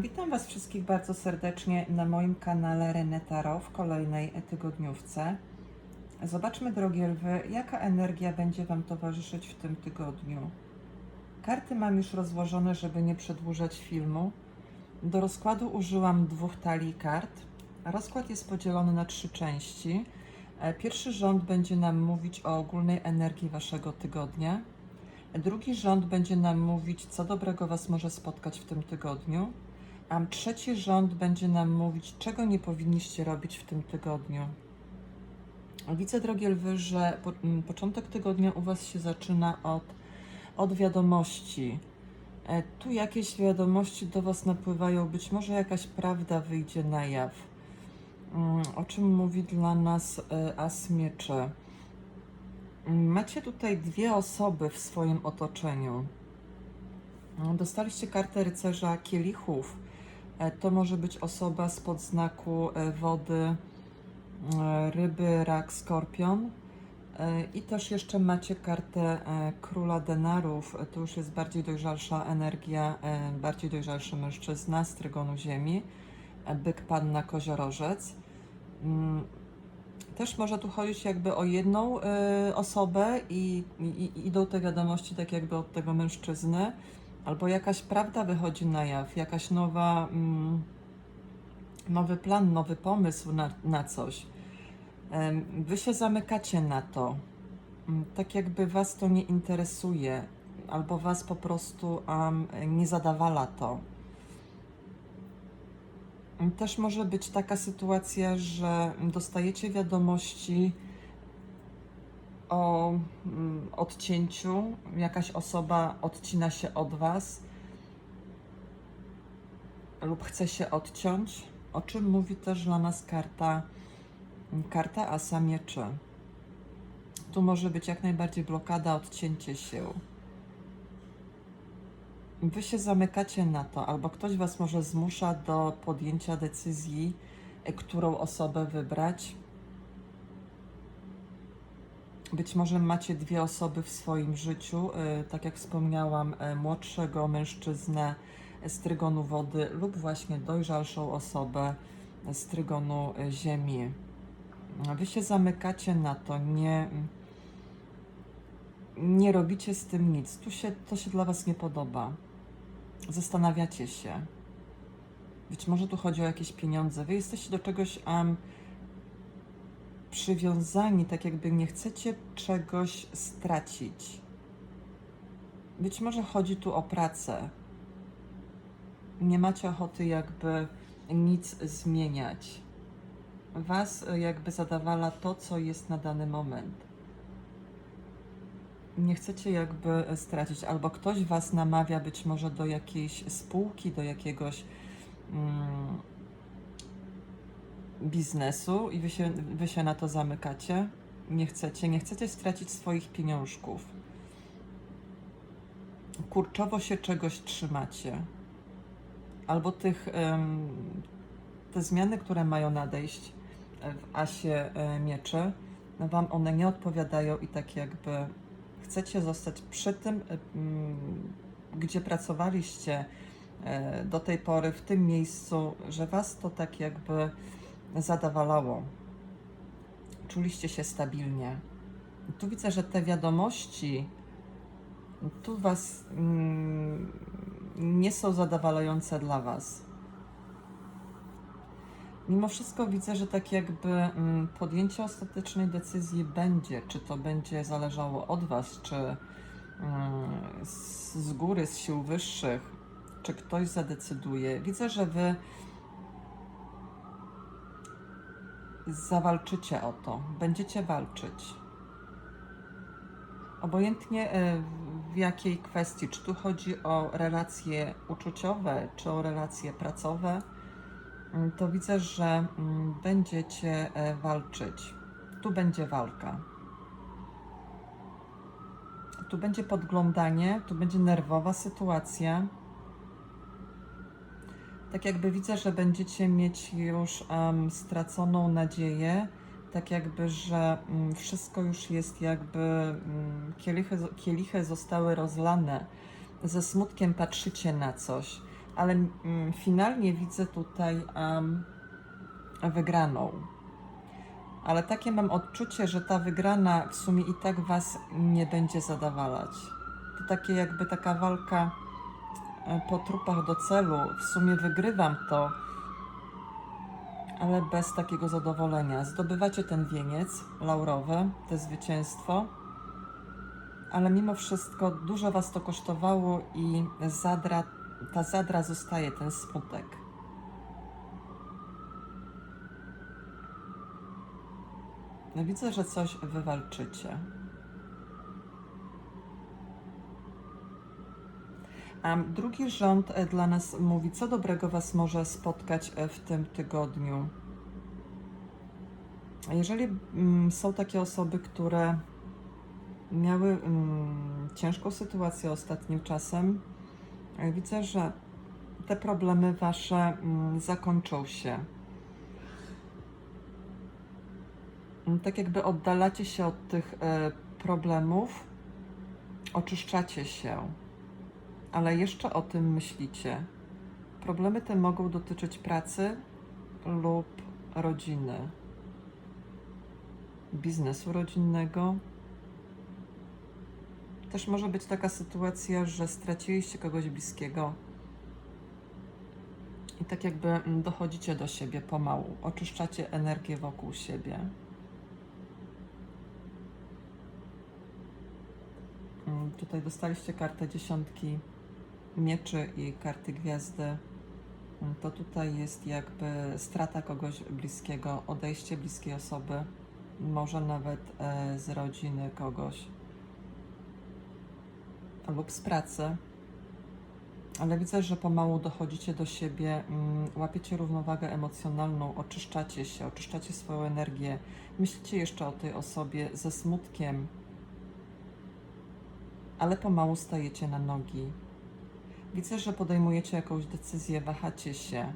Witam Was wszystkich bardzo serdecznie na moim kanale Renetaro w kolejnej tygodniówce. Zobaczmy, drogie lwy, jaka energia będzie Wam towarzyszyć w tym tygodniu. Karty mam już rozłożone, żeby nie przedłużać filmu. Do rozkładu użyłam dwóch talii kart. Rozkład jest podzielony na trzy części. E, Pierwszy rząd będzie nam mówić o ogólnej energii Waszego tygodnia. Drugi rząd będzie nam mówić, co dobrego Was może spotkać w tym tygodniu. A trzeci rząd będzie nam mówić, czego nie powinniście robić w tym tygodniu. Widzę, drogie lwy, że po, m, początek tygodnia u Was się zaczyna od, od wiadomości. E, tu jakieś wiadomości do Was napływają, być może jakaś prawda wyjdzie na jaw. Mm, O czym mówi dla nas e, As Mieczy? Mm, Macie tutaj dwie osoby w swoim otoczeniu. Mm, Dostaliście kartę rycerza kielichów. E, To może być osoba spod znaku e, wody, e, ryby, rak, skorpion. I też jeszcze macie kartę króla denarów. To już jest bardziej dojrzalsza energia, bardziej dojrzalszy mężczyzna z trygonu ziemi. Byk, panna, koziorożec. Mm, Też może tu chodzić jakby o jedną osobę i, i idą te wiadomości tak jakby od tego mężczyzny. Albo jakaś prawda wychodzi na jaw, jakaś nowa, mm, nowy plan, nowy pomysł na, na coś. Wy się zamykacie na to, Mm, tak jakby Was to nie interesuje, albo Was po prostu am, nie zadawala to. Też może być taka sytuacja, że dostajecie wiadomości o mm, odcięciu, jakaś osoba odcina się od Was lub chce się odciąć, o czym mówi też dla nas karta, karta Asa Mieczy. Tu może być jak najbardziej blokada, odcięcie się. Wy się zamykacie na to, albo ktoś Was może zmusza do podjęcia decyzji, e, którą osobę wybrać. Być może macie dwie osoby w swoim życiu, e, tak jak wspomniałam, e, młodszego mężczyznę z trygonu wody lub właśnie dojrzalszą osobę z trygonu e, ziemi. Wy się zamykacie na to, nie, nie robicie z tym nic. Tu się, to się dla Was nie podoba. Zastanawiacie się. Być może tu chodzi o jakieś pieniądze. Wy jesteście do czegoś um, przywiązani, tak jakby nie chcecie czegoś stracić. Być może chodzi tu o pracę. Nie macie ochoty jakby nic zmieniać. Was jakby zadawala to, co jest na dany moment. Nie chcecie jakby stracić, albo ktoś Was namawia być może do jakiejś spółki, do jakiegoś mm, biznesu i wy się, wy się na to zamykacie. Nie chcecie, nie chcecie stracić swoich pieniążków. Kurczowo się czegoś trzymacie. Albo tych, te zmiany, które mają nadejść w asie e, mieczy, no Wam one nie odpowiadają i tak jakby chcecie zostać przy tym, e, mm, gdzie pracowaliście e, do tej pory, w tym miejscu, że Was to tak jakby zadawalało. Czuliście się stabilnie. Tu widzę, że te wiadomości tu Was mm, nie są zadowalające dla Was. Mimo wszystko widzę, że tak jakby mm, podjęcie ostatecznej decyzji będzie, czy to będzie zależało od Was, czy mm, z, z góry, z sił wyższych, czy ktoś zadecyduje. Widzę, że Wy zawalczycie o to, będziecie walczyć. Obojętnie e, w jakiej kwestii, czy tu chodzi o relacje uczuciowe, czy o relacje pracowe, mm, to widzę, że mm, będziecie e, walczyć. Tu będzie walka. Tu będzie podglądanie, tu będzie nerwowa sytuacja. Tak jakby widzę, że będziecie mieć już em, straconą nadzieję, tak jakby, że mm, wszystko już jest jakby, mm, kielichy, kielichy zostały rozlane. Ze smutkiem patrzycie na coś, ale mm, finalnie widzę tutaj em, wygraną. Ale takie mam odczucie, że ta wygrana w sumie i tak Was nie będzie zadawalać. To takie jakby taka walka po trupach do celu. W sumie wygrywam to, ale bez takiego zadowolenia. Zdobywacie ten wieniec laurowy, to zwycięstwo, ale mimo wszystko dużo Was to kosztowało i zadra, ta zadra zostaje, ten smutek. No widzę, że coś wywalczycie. Drugi rząd e, dla nas mówi, co dobrego Was może spotkać e, w tym tygodniu. Jeżeli mm, są takie osoby, które miały mm, ciężką sytuację ostatnim czasem, e, widzę, że te problemy Wasze mm, zakończą się. Tak jakby oddalacie się od tych problemów, oczyszczacie się, ale jeszcze o tym myślicie. Problemy te mogą dotyczyć pracy lub rodziny, biznesu rodzinnego. Też może być taka sytuacja, że straciliście kogoś bliskiego i tak jakby mm, dochodzicie do siebie pomału, oczyszczacie energię wokół siebie. Mm, Tutaj dostaliście kartę dziesiątki mieczy i karty gwiazdy. Mm, To tutaj jest jakby strata kogoś bliskiego, odejście bliskiej osoby, może nawet e, z rodziny kogoś lub z pracy. Ale widzę, że pomału dochodzicie do siebie, mm, łapiecie równowagę emocjonalną, oczyszczacie się, oczyszczacie swoją energię. Myślicie jeszcze o tej osobie ze smutkiem, ale pomału stajecie na nogi. Widzę, że podejmujecie jakąś decyzję, wahacie się.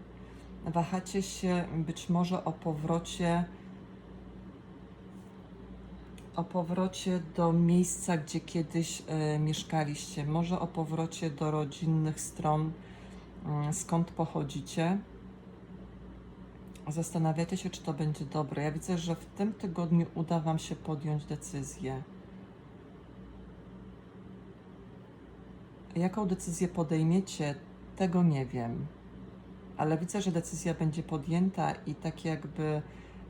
Wahacie się być może o powrocie o powrocie do miejsca, gdzie kiedyś e, mieszkaliście, może o powrocie do rodzinnych stron, mm, skąd pochodzicie. Zastanawiacie się, czy to będzie dobre. Ja widzę, że w tym tygodniu uda Wam się podjąć decyzję. Jaką decyzję podejmiecie, tego nie wiem. Ale widzę, że decyzja będzie podjęta i tak jakby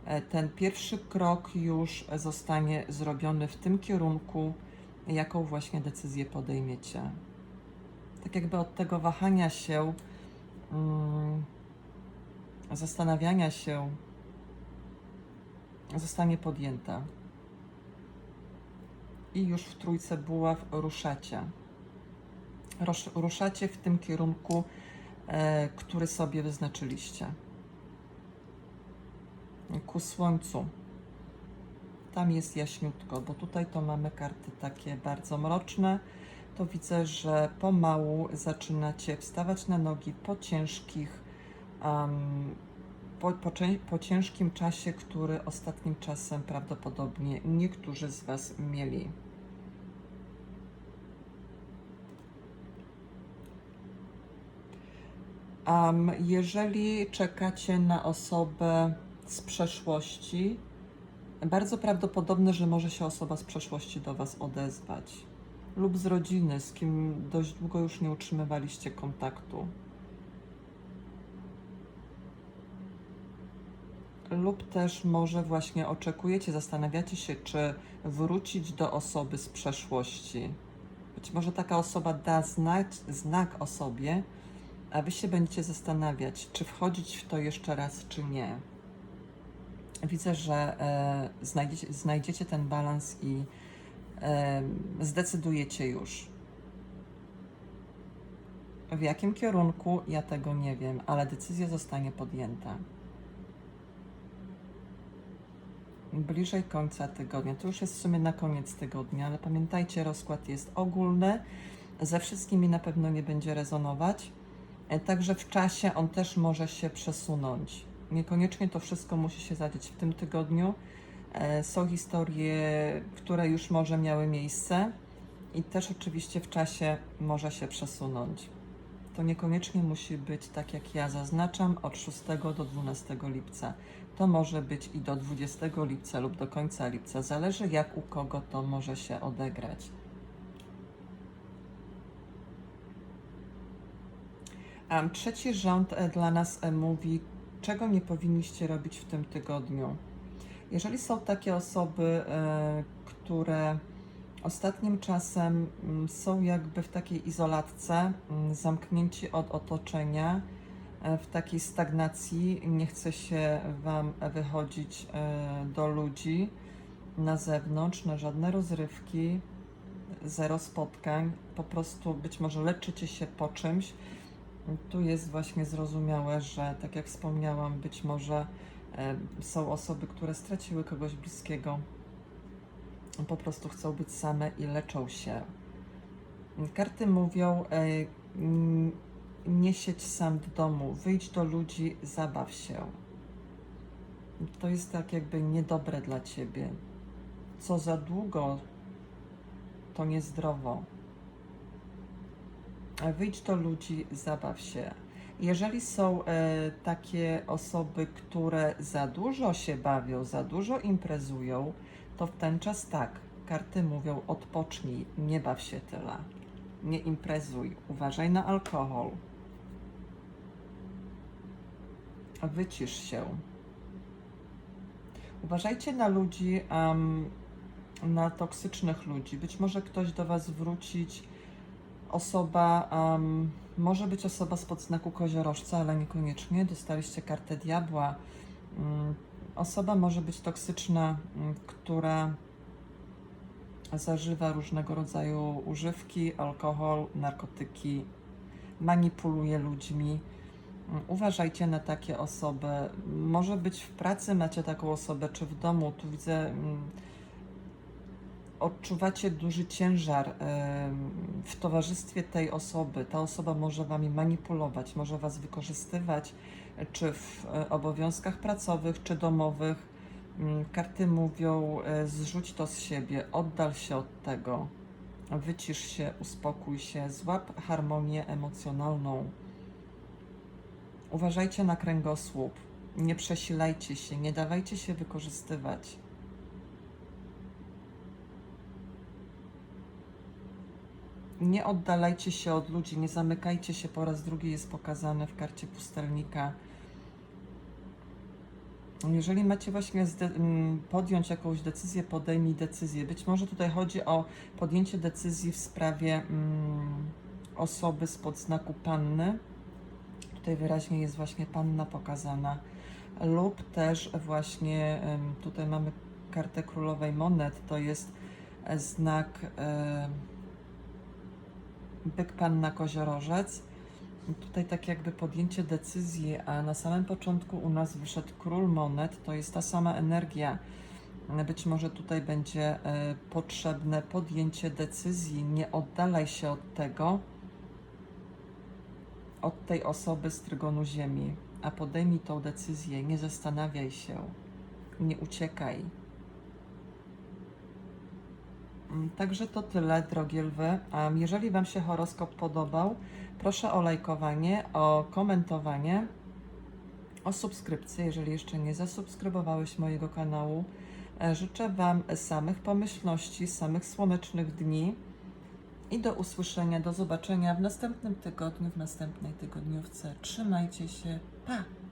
e, ten pierwszy krok już zostanie zrobiony w tym kierunku, jaką właśnie decyzję podejmiecie. Tak jakby od tego wahania się, mm, zastanawiania się, zostanie podjęta. I już w trójce buław ruszacie. Ruszacie w tym kierunku, e, który sobie wyznaczyliście. Ku słońcu. Tam jest jaśniutko, bo tutaj to mamy karty takie bardzo mroczne. To widzę, że pomału zaczynacie wstawać na nogi po ciężkich, um, po, po, po ciężkim czasie, który ostatnim czasem prawdopodobnie niektórzy z Was mieli. Um, jeżeli czekacie na osobę z przeszłości, bardzo prawdopodobne, że może się osoba z przeszłości do Was odezwać, lub z rodziny, z kim dość długo już nie utrzymywaliście kontaktu. Lub też może właśnie oczekujecie, zastanawiacie się, czy wrócić do osoby z przeszłości. Być może taka osoba da znak, znak o sobie, a wy się będziecie zastanawiać, czy wchodzić w to jeszcze raz, czy nie. Widzę, że e, znajdziecie, znajdziecie ten balans i e, zdecydujecie już. W jakim kierunku, ja tego nie wiem, ale decyzja zostanie podjęta. Bliżej końca tygodnia, to już jest w sumie na koniec tygodnia, ale pamiętajcie, rozkład jest ogólny, ze wszystkimi na pewno nie będzie rezonować. E, Także w czasie on też może się przesunąć. Niekoniecznie to wszystko musi się zadzieć w tym tygodniu. E, Są historie, które już może miały miejsce i też oczywiście w czasie może się przesunąć. To niekoniecznie musi być tak, jak ja zaznaczam, od 6 do 12 lipca. To może być i do 20 lipca lub do końca lipca. Zależy, jak u kogo to może się odegrać. Trzeci rząd e, dla nas e, mówi, czego nie powinniście robić w tym tygodniu. Jeżeli są takie osoby, e, które ostatnim czasem mm, są jakby w takiej izolatce, mm, zamknięci od otoczenia, w takiej stagnacji, nie chce się Wam wychodzić do ludzi na zewnątrz, na żadne rozrywki, zero spotkań, po prostu być może leczycie się po czymś. Tu jest właśnie zrozumiałe, że tak jak wspomniałam, być może e, są osoby, które straciły kogoś bliskiego, po prostu chcą być same i leczą się. Karty mówią, e, nie siedź sam w domu, wyjdź do ludzi, zabaw się. To jest tak jakby niedobre dla ciebie. Co za długo, to niezdrowo. Wyjdź do ludzi, zabaw się. Jeżeli są e, takie osoby, które za dużo się bawią, za dużo imprezują, to w ten czas tak, karty mówią odpocznij, nie baw się tyle, nie imprezuj, uważaj na alkohol, wycisz się. Uważajcie na ludzi, em, na toksycznych ludzi. Być może ktoś do Was wrócić, osoba, em, może być osoba spod znaku koziorożca, ale niekoniecznie. Dostaliście kartę diabła. Mm, Osoba może być toksyczna, mm, która zażywa różnego rodzaju używki, alkohol, narkotyki, manipuluje ludźmi. Mm, Uważajcie na takie osoby. Może być w pracy macie taką osobę, czy w domu. Tu widzę, odczuwacie duży ciężar w towarzystwie tej osoby. Ta osoba może wami manipulować, może was wykorzystywać, czy w e, obowiązkach pracowych, czy domowych. Mm, Karty mówią, e, zrzuć to z siebie, oddal się od tego, wycisz się, uspokój się, złap harmonię emocjonalną. Uważajcie na kręgosłup, nie przesilajcie się, nie dawajcie się wykorzystywać. Nie oddalajcie się od ludzi, nie zamykajcie się. Po raz drugi jest pokazane w karcie pustelnika. Jeżeli macie właśnie zde- m, podjąć jakąś decyzję, podejmij decyzję. Być może tutaj chodzi o podjęcie decyzji w sprawie mm, osoby spod znaku panny. Tutaj wyraźnie jest właśnie panna pokazana. Lub też właśnie tutaj mamy kartę królowej monet. To jest e, znak. em, byk panna koziorożec. Tutaj tak jakby podjęcie decyzji, a na samym początku u nas wyszedł król monet, to jest ta sama energia. Być może tutaj będzie e, potrzebne podjęcie decyzji, nie oddalaj się od tego, od tej osoby z trygonu ziemi, a podejmij tą decyzję, nie zastanawiaj się, nie uciekaj. Mm, Także to tyle, drogie lwy. A jeżeli Wam się horoskop podobał, proszę o lajkowanie, o komentowanie, o subskrypcję, jeżeli jeszcze nie zasubskrybowałeś mojego kanału. E, Życzę Wam samych pomyślności, samych słonecznych dni i do usłyszenia, do zobaczenia w następnym tygodniu, w następnej tygodniówce. Trzymajcie się, pa!